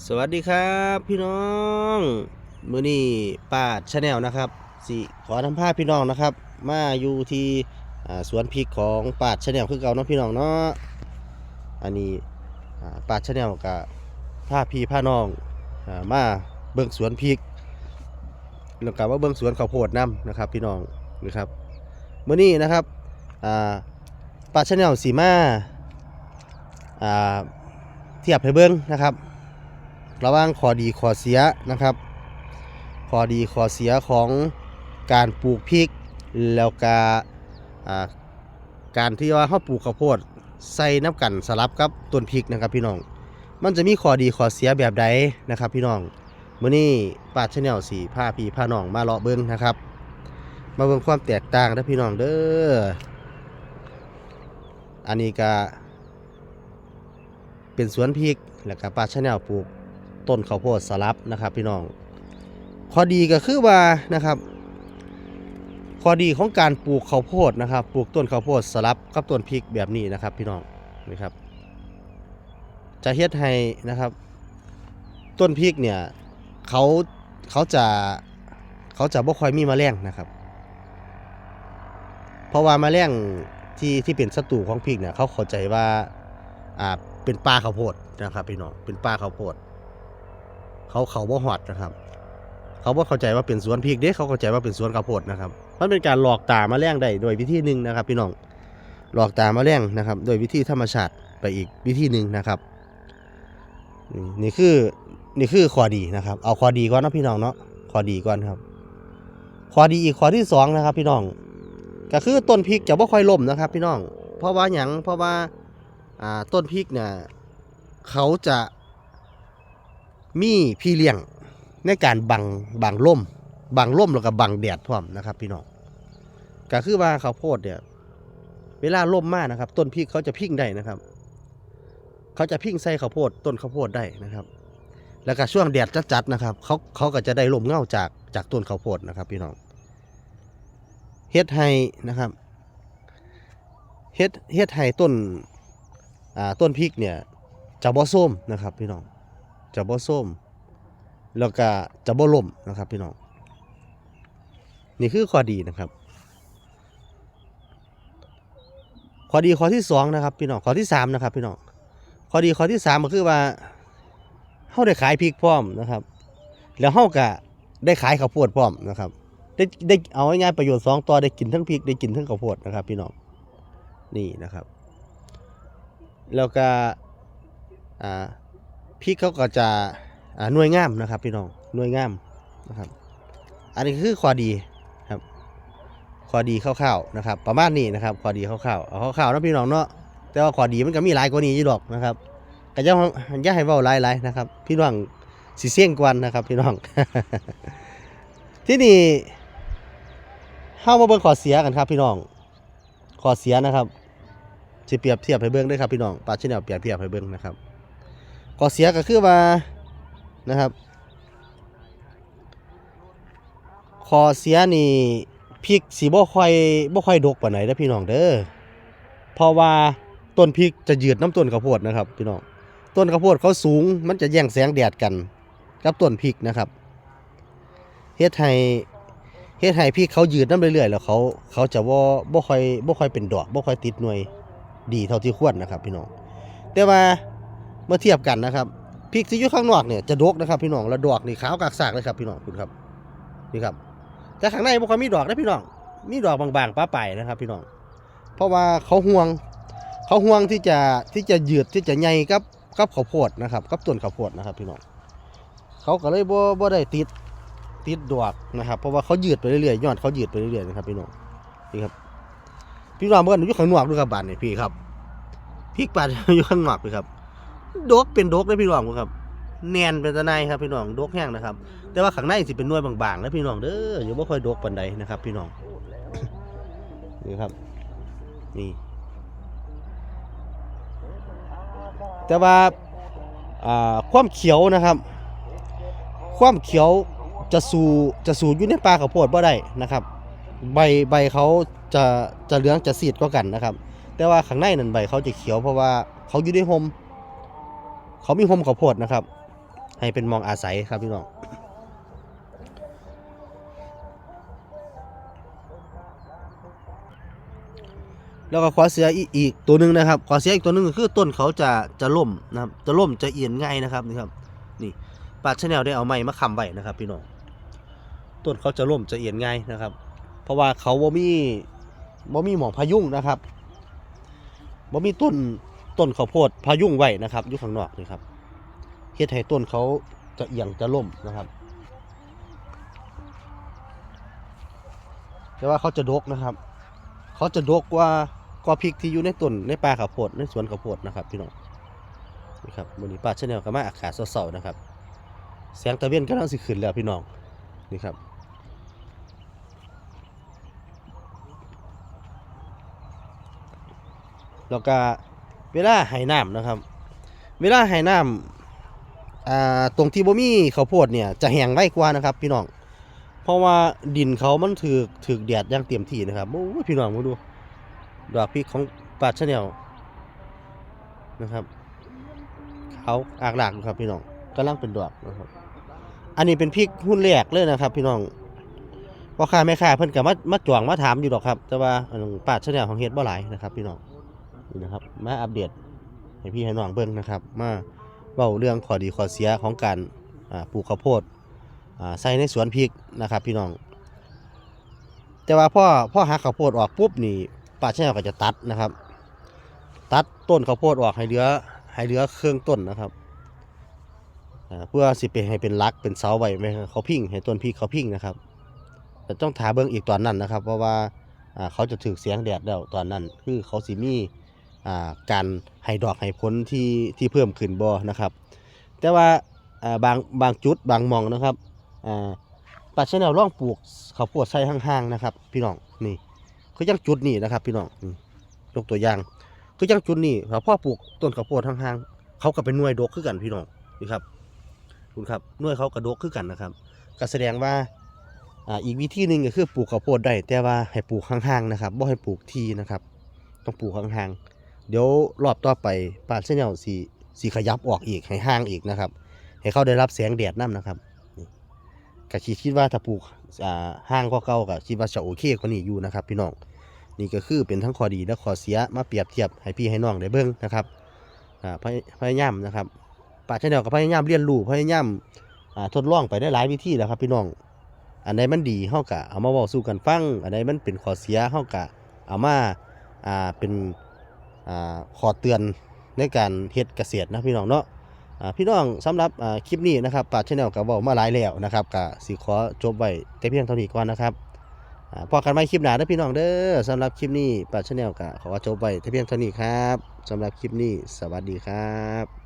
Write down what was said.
สวัสดีครับพี่น้องมือนี้ป้าชาแนลนะครับสิขอทำภาพพี่น้องนะครับ มาอยู่ที่สวนพริกของป้าชาแนลคือเก่าเนาะพี่น้องเนาะอันนี้อ่าป้าชาแนลกับผ้าพี่ผ้าน้องอมาเบิ่งสวนพริกแล้วก็ว่าเบิ่งสวนข้าวโพดนํนะครับ พี่น้องนะครับมื้อนี้นะครับอ่าป้าชาแนลสีมาเทียบให้เบิ่งนะครับ ระว่างข้อดีข้อเสียนะครับข้อดีข้อเสียของการปลูกพริก แล้วก็อ่าการที่ว่าเขาปลูกข้าวโพดใส่น้ำกันสลับกับต้นพริกนะครับพี่น้อง มันจะมีข้อดีข้อเสียแบบใดนะครับ พี่น้องมื้อนี้ปาชาแนลสีผ้าพี่ผ้าน้องมาเลาะเบิ้งนะครับ มาเบิ่งความแตกต่างนะพี่น้องเด้ออันนี้ก็เป็นสวนพริกแล้วก็ปาชาแนลปลูก ต้นข้าวโพดสลับนะครับ พี่น้องข้อดีก็คือว่านะครับข้อดีของการปลูกข้าวโพดนะครับ ปลูกต้นข้าวโพดสลับกับต้นพริกแบบนี้นะครับ พี่น้องนี่ครับ จะเฮ็ดให้นะครับ ต้นพริกเนี่ยเขาเขาจะเขาจะบ่ค่อยมีมแมลงนะครับ เพราะว่าแมลงที่ที่เป็นศัตรูของพริกเนี่ยเขาเข้าใจว่าอ่าเป็นปลาข้าวโพดนะครับ พี่น้องเป็นปลาข้าวโพด เขาเขาบ่ฮอดนะครับ เขาบ่เข้าใจว่าเป็นสวนพริกเด้เขาเข้าใจว่าเป็นสวนข้าวโพดนะครับมันเป็นการหลอกตามาแรงได้โดยวิธีหนึ่งนะครับ พี่น้องหลอกตามาแรงนะครับ โดยวิธีธรรมชาติไปอีกวิธีหนึ่งนะครับ นี่คือนี่คือข้อดีนะครับ เอาข้อดีก่อนนะพี่น้องเนาะข้อดีก่อนครับข้อดีอีกข้อที่สองนะครับ พี่น้องก็คือต้นพริกจะบ่ค่อยล่มนะครับ พี่น้อง เพราะว่าหยังเพราะว่าต้นพริกเนี่ยเขาจะ มีพี่เลี้ยงในการบังบังล่มบังล่มแล้วก็บังแดดพร้อมนะครับ พี่น้องก็คือว่าข้าวโพดเนี่ย เวลาล่มมากนะครับ ต้นพริกเขาจะพิ้งได้นะครับ เขาจะพิ้งใส่ข้าวโพดต้นข้าวโพดได้นะครับ แล้วก็ช่วงแดดจัดๆนะครับ เขาเขาก็จะได้ลมเงาจากจากต้นข้าวโพดนะครับ พี่น้องเฮ็ดให้นะครับเฮ็ดเฮ็ดให้ต้นอ่าต้นพริกเนี่ยจะบ่ส้มนะครับ พี่น้อง จะบ่ส้ม แล้วก็จะบ่ล่มนะครับพี่น้องนี่คือข้อดีนะครับ ข้อดีข้อที่สองนะครับพี่น้องข้อที่สามนะครับพี่น้องข้อดีข้อที่สามก็คือว่าเฮาได้ขายพริกพร้อมนะครับ แล้วเฮาก็ได้ขายข้าวโพดพร้อมนะครับ ได้ได้เอาง่ายๆประโยชน์สองต่อได้กินทั้งพริกได้กินทั้งข้าวโพดนะครับ พี่น้องนี่นะครับ แล้วก็อ่า พริกเขาก็จะหน่วยงามนะครับ พี่น้องหน่วยงามนะครับ อันนี้คือข้อดีครับข้อดีคร่าวๆนะครับ ประมาณนี้นะครับข้อดีคร่าวๆเอาคร่าวๆนะพี่น้องเนาะแต่ว่าข้อดีมันก็มีหลายกว่านี้อยู่ดอกนะครับก็อย่าอย่าให้เว้าหลายๆนะครับ พี่น้องสิเสี่ยงกวนนะครับ พี่น้อง ที่นี่เฮามาเบิ่งข้อเสียกันครับ พี่น้องข้อเสียนะครับสิเปรียบเทียบให้เบิ่งด้วยครับพี่น้องปลาชิแนลเปรียบเทียบให้เบิ่งนะครับ ข้อเสียก็คือว่านะครับขอเสียนี่พริกสีบ่ค่อยบ่ค่อยดกปานไหนนะพี่น้องเด้อเพราะว่าต้นพริกจะยืดน้ำต้นข้าวโพดนะครับ พี่น้องต้นข้าวโพดเขาสูง มันจะแย่งแสงแดดกัน กับต้นพริกนะครับเฮ็ดให้เฮ็ดให้พริกเขายืดน้ำเรื่อยๆแล้วเขาเขาจะบ่บ่ค่อยบ่ค่อยเป็นดอกบ่ค่อยติดหน่วยดีเท่าที่ควรนะครับ พี่น้องแต่ว่า เมื่อเทียบกันนะครับพริกที่อยู่ข้างนอกเนี่ยจะดกนะครับพี่น้องแล้วดอกนี่ขาวกากสากเลยครับพี่น้องคุณครับนี่ครับ แต่ข้างในบ่ค่อยมีดอกนะพี่น้องมีดอกบางๆป้าไปนะครับ พี่น้อง เพราะว่าเขาห่วง เขาห่วงที่จะที่จะยืดที่จะใหญ่กับกับข้าวโพดนะครับกับต้นข้าวโพดนะครับ พี่น้องเขาก็เลยบ่บ่ได้ติดติดดอกนะครับ เพราะว่าเขายืดไปเรื่อยๆยอดเขายืดไปเรื่อยๆนะครับ พี่น้องนี่ครับพี่น้องเพื่อนอยู่ข้างนอกด้วยครับบ้านนี่พี่ครับพริกป่าอยู่ข้างนอกเลยครับ ดกเป็นดกได้พี่น้องครับแนนเป็นตะไนครับพี่น้องดกแห้งนะครับ แต่ว่าข้างในสิเป็นนวยบางๆนะพี่น้องเด้ออย่าบ่ค่อยดกปานใดนะครับ พี่น้องนี่ครับนี่แต่ว่าอ่าความเขียวนะครับ ความเขียวจะสู่จะสู่อยู่ในปลาข้าวโพดบ่ได้นะครับ ใบใบเขาจะจะเหลืองจะสีดก็กันนะครับ แต่ว่าข้างในนั่นใบเขาจะเขียวเพราะว่าเขาอยู่ในห่ม เขามีห่มข้าวโพดนะครับ ให้เป็นมองอาศัยครับพี่น้องแล้วก็ขอเสียอีกตัวหนึ่งนะครับขอเสียอีกตัวหนึ่งคือต้นเขาจะจะล่มนะครับจะล่มจะเอียนง่ายนะครับนี่ครับนี่ปาชาแนลได้เอาไม้มาค้ำไว้นะครับ พี่น้องต้นเขาจะล่มจะเอียนง่ายนะครับ เพราะว่าเขาบ่มีบ่มีหมองพายุงนะครับบ่มีต้น ต้นข้าวโพดพายุงไว้นะครับอยู่ข้างนอกนี่ครับเฮ็ดให้ต้นเขาจะเอียงจะล่มนะครับ แต่ว่าเขาจะดกนะครับ เขาจะดกกว่ากว่าพริกที่อยู่ในต้นในป่าข้าวโพดในสวนข้าวโพดนะครับพี่น้องนี่ครับวันนี้ป้าชาแนลก็มาอากาศเสาๆนะครับแสงตะเวนกำลังสิขึ้นแล้วพี่น้องนี่ครับแล้วก็ เวลาไหน้ำนะครับ เวลาไหน้ำอ่าตรงที่บ่มีข้าวโพดเนี่ยจะแห้งไวกว่านะครับ พี่น้อง เพราะว่าดินเขามันถือถือแดดอย่างเต็มที่นะครับโอ้พี่น้องมาดูดอกพริกของปาดชาแนลนะครับเขาอากหลากอยู่ครับพี่น้องกำลังเป็นดอกนะครับ อันนี้เป็นพริกหุ้นแรกเลยนะครับ พี่น้องพ่อค้าแม่ค้าเพิ่นก็มามาจ่วงมาถามอยู่ดอกครับ แต่ว่าปาดชาแนลของเฮ็ดบ่หลายนะครับ พี่น้อง นี่นะครับ มาอัปเดตให้พี่ให้น้องเบิ่งนะครับ มาเว้าเรื่องข้อดีข้อเสียของการปลูกข้าวโพดใส่ในสวนพริกนะครับ พี่น้อง แต่ว่าพ่อพ่อหาข้าวโพดออกปุ๊บนี่ป้าแช่ก็จะตัดนะครับ ตัดต้นข้าวโพดออกให้เหลือให้เหลือเครื่องต้นนะครับเพื่อสิเป็นให้เป็นรักเป็นเสาไว้ไม่ให้เขาพิ้งให้ต้นพริกเขาพิ้งนะครับแต่ต้องถาเบิ่งอีกตอนนั้นนะครับ เพราะว่าเขาจะถือเสียงแดดแล้วตอนนั้น คือเขาสิมีอ่า การให้ดอกให้ผลที่ที่เพิ่มขึ้นบ่นะครับ แต่ว่าบางบางจุดบางมองนะครับปัดชแนลร่องปลูกข้าวโพดใส่ห่างๆนะครับ พี่น้องนี่คือยังจุดนี่นะครับ พี่น้องนี่ยกตัวอย่างคือยังจุดนี่พอพ่อปลูกต้นข้าวโพดห่างๆเขาก็เป็นหน่วยดกคือกันพี่น้องนี่ครับคุณครับหน่วยเขากระดกคือกันนะครับก็แสดงว่าอ่าอีกวิธีหนึ่งก็คือปลูกข้าวโพดได้แต่ว่าให้ปลูกห่างๆนะครับบ่ให้ปลูกทีนะครับ ต้องปลูกห่างๆ เดี๋ยวรอบต่อไปปาดชแนลสีสีขยับออกอีกให้ห่างอีกนะครับ ให้เขาได้รับแสงแดดน้ำนะครับก็คิดคิดว่าถ้าปลูกห้างก็เก่าก็คิดว่าจะโอเคกว่านี้อยู่นะครับ พี่น้องนี่ก็คือเป็นทั้งข้อดีและข้อเสียมาเปรียบเทียบให้พี่ให้น้องได้เบิ่งนะครับอ่าพยายามนะครับป่าชาแนลก็พยายามเรียนรู้พยายามทดลองไปได้หลายวิธีแล้วครับ พี่น้อง อันใดมันดีเฮากะเอามาเว้าสู่กันฟัง อันใดมันเป็นข้อเสียเฮากะเอามาเป็น ขอเตือนในการเฮ็ดเกษตรนะพี่น้องเนาะพี่น้องสำหรับคลิปนี้นะครับปาชแนลกับว่ามาหลายแล้วนะครับก็สิขอจบไว้แต่เพียงเท่านี้ก่อนนะครับอ่าพอกันไม่คลิปหน้าเด้อพี่น้องเด้อสำหรับคลิปนี้ปาชแนลก็ขอจบไว้แต่เพียงเท่านี้ครับสำหรับคลิปนี้สวัสดีครับ